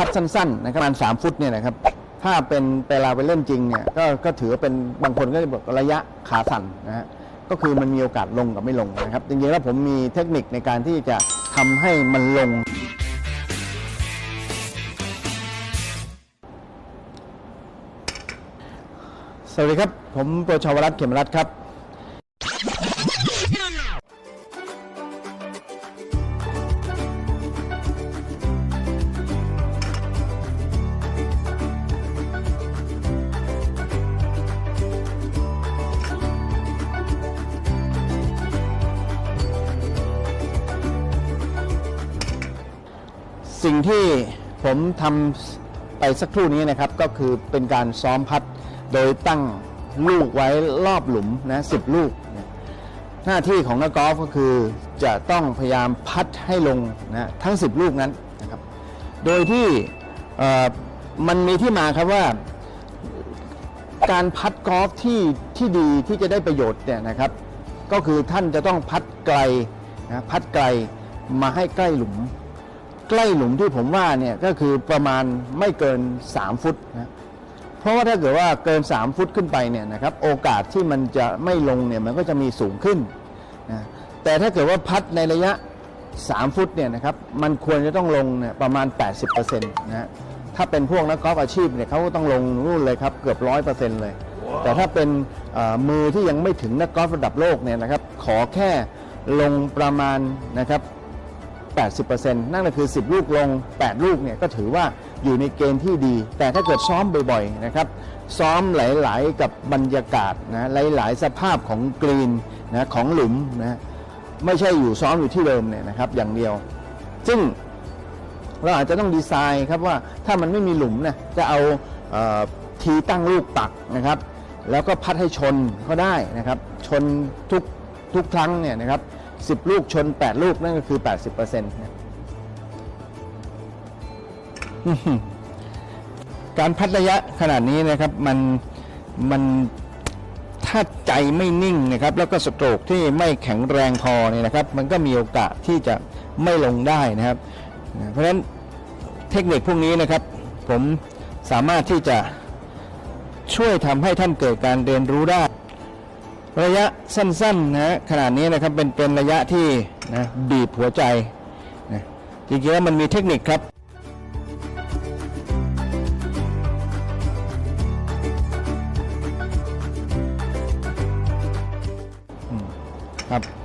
พัดสั้นๆนะครับประมาณ 3 ฟุตเนี่ยนะครับถ้าเป็นเวลาไปเล่นจริงเนี่ยก็ก็ถือว่าเป็นบางคนก็จะบอกระยะขาสั่นนะฮะก็คือมันมีโอกาสลงกับไม่ลงนะครับจริงๆแล้วผมมีเทคนิคในการที่จะทำให้มันลง สวัสดีครับ ผมโปรชาวรัตเขมรัตครับ สิ่งที่ผมทำไปสักครู่นี้นะครับ ก็คือเป็นการซ้อมพัดโดยตั้งลูกไว้รอบหลุมนะสิบลูกนะหน้าที่ของนักกอล์ฟก็คือจะต้องพยายามพัดให้ลงนะทั้ง 10 ลูกนั้นนะครับ โดยที่เอ่อมันมีที่มาครับว่า การพัดกอล์ฟที่ที่ดีที่จะได้ประโยชน์เนี่ยนะครับ ก็คือท่านจะต้องพัดไกลนะพัดไกลมาให้ใกล้หลุม ใกล้หลุมที่ผมว่าเนี่ยก็คือประมาณไม่เกิน 3 ฟุตนะเพราะว่าถ้าเกิดว่าเกิน 3 ฟุตขึ้นไปเนี่ยนะครับโอกาสที่มันจะไม่ลงเนี่ยมันก็จะมีสูงขึ้นนะแต่ถ้าเกิดว่าพัดในระยะ 3 ฟุตเนี่ยนะครับมันควรจะต้องลงเนี่ยประมาณ 80%นะฮะถ้าเป็นพวกนักกอล์ฟอาชีพเนี่ยเขาก็ต้องลงนู่นเลยครับเกือบร้อยเปอร์เซ็นต์เลย แต่ถ้าเป็นมือที่ยังไม่ถึงนักกอล์ฟระดับโลกเนี่ยนะครับขอแค่ลงประมาณนะครับ 80%นั่นก็คือ 10 ลูกลง 8 ลูกเนี่ยก็ถือว่าอยู่ในเกณฑ์ที่ดี แต่ถ้าเกิดซ้อมบ่อยๆนะครับซ้อมหลายๆกับบรรยากาศนะหลายๆ สภาพของกรีนนะของหลุมนะไม่ใช่อยู่ซ้อมอยู่ที่เดิมเนี่ยนะครับอย่างเดียว ซึ่งเราอาจจะต้องดีไซน์ครับว่าถ้ามันไม่มีหลุมเนี่ยจะเอาเออทีตั้งลูกปักนะครับ แล้วก็พัดให้ชนก็ได้นะครับ ชนทุกทุกครั้งเนี่ยนะครับ 10 ลูกชน 8 ลูกนั่นก็คือ 80%นะการพัดระยะขนาดนี้นะครับมันมันถ้าใจไม่นิ่งนะครับ แล้วก็สโตรกที่ไม่แข็งแรงพอเนี่ยนะครับ มันก็มีโอกาสที่จะไม่ลงได้นะครับ เพราะฉะนั้นเทคนิคพวกนี้นะครับ ผมสามารถที่จะช่วยทำให้ท่านเกิดการเรียนรู้ได้ ระยะสั้นๆนะขนาดนี้นะครับเป็นเป็นระยะที่นะบีบหัวใจนะจริงๆแล้วมันมีเทคนิคครับครับ